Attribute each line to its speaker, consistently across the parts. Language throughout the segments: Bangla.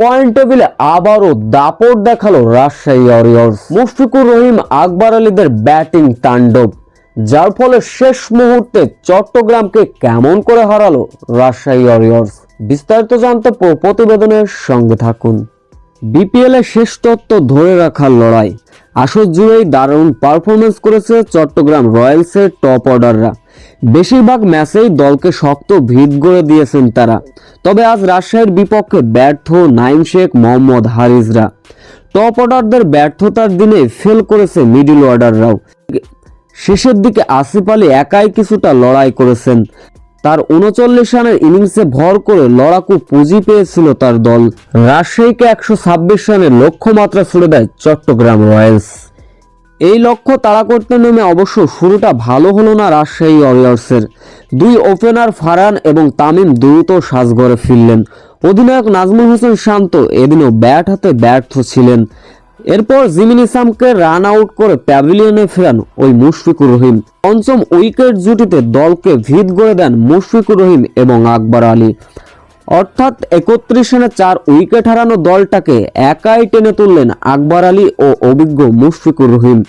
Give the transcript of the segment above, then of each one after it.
Speaker 1: পয়েন্ট টেবিলে আবারও দাপট দেখাল রাজশাহী ওয়ারিয়র্স মুশফিকুর রহিম, আকবর আলীদের ব্যাটিং তাণ্ডব, যার ফলে শেষ মুহূর্তে চট্টগ্রামকে কেমন করে হারালো রাজশাহী ওয়ারিয়র্স বিস্তারিত জানতে প্রতিবেদনের সঙ্গে থাকুন। বিপিএল এ শেষ তত্ত্ব ধরে রাখার লড়াই। আসর জুড়েই দারুণ পারফরমেন্স করেছে চট্টগ্রাম রয়্যালসের টপ অর্ডাররা বেশিরভাগ ম্যাচেই দলকে শক্ত ভিত গড়ে দিয়েছেন তারা। তবে আজ রাজশাহীর বিপক্ষে ব্যর্থ নাইম শেখ মোহাম্মদ হারিজরা। টপ অর্ডারদের ব্যর্থতার দিনে ফেল করেছে মিডল অর্ডাররাও। শেষের দিকে আসিফ আলী একাই কিছুটা লড়াই করেছেন। তার উনচল্লিশ রানের ইনিংসে ভর করে লড়াকু পুঁজি পেয়েছিল তার দল। রাজশাহীকে একশো ছাব্বিশ রানের লক্ষ্যমাত্রা ছুড়ে দেয় চট্টগ্রাম রয়্যালস। এই লক্ষ্য তাড়া করতে নেমে অবশ্য শুরুটা ভালো হলো না রাজশাহী ওয়ারিয়র্সের। দুই ওপেনার ফারহান এবং তামিম দ্রুত সাজঘরে ফিরলেন। অধিনায়ক নাজমুল হোসেন শান্ত এদিনও ব্যাট হাতে ব্যর্থ ছিলেন। এরপর জিমিন ইসামকে রান আউট করে প্যাভিলিয়নে ফেরান ওই মুশফিকুর রহিম। পঞ্চম উইকেট জুটিতে দলকে ভিত গড়ে দেন মুশফিকুর রহিম এবং আকবর আলী। অর্থাৎ একত্রিশ রানে চার উইকেট হারানো দলটাকে একাই টেনে তুললেন আকবর আলী ও অভিজ্ঞ মুশফিকুর রহিম।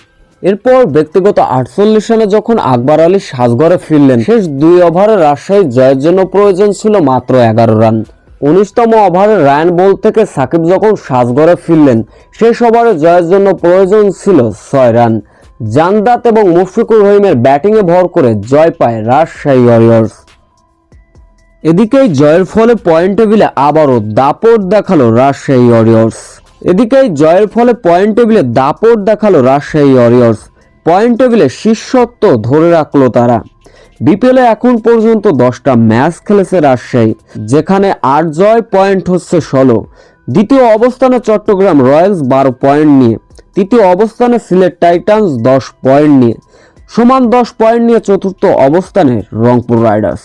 Speaker 1: এরপর ব্যক্তিগত আটচল্লিশ রানে যখন আকবর আলী সাজঘরে ফিরলেন, শেষ দুই ওভারে রাজশাহী জয়ের জন্য প্রয়োজন ছিল মাত্র এগারো রান। উনিশতম ওভারে রায়ান বল থেকে সাকিব যখন সাজঘরে ফিরলেন, শেষ ওভারে জয়ের জন্য প্রয়োজন ছিল ছয় রান। জানদাত এবং মুশফিকুর রহিমের ব্যাটিংয়ে ভর করে জয় পায় রাজশাহী ওয়ারিয়র্স। এদিকে জয়ের ফলে পয়েন্ট টেবিলে আবারও দাপট দেখাল রাজশাহী ওয়ারিয়র্স এদিকে জয়ের ফলে পয়েন্ট টেবিলে দাপট দেখাল রাজশাহী ওয়ারিয়র্স পয়েন্ট টেবিলে শীর্ষত্ব ধরে রাখল তারা। বিপিএলে এখন পর্যন্ত দশটা ম্যাচ খেলেছে রাজশাহী, যেখানে আট জয়, পয়েন্ট হচ্ছে ষোলো। দ্বিতীয় অবস্থানে চট্টগ্রাম রয়্যালস বারো পয়েন্ট নিয়ে। তৃতীয় অবস্থানে সিলেট টাইটান্স দশ পয়েন্ট নিয়ে। সমান দশ পয়েন্ট নিয়ে চতুর্থ অবস্থানে রংপুর রাইডার্স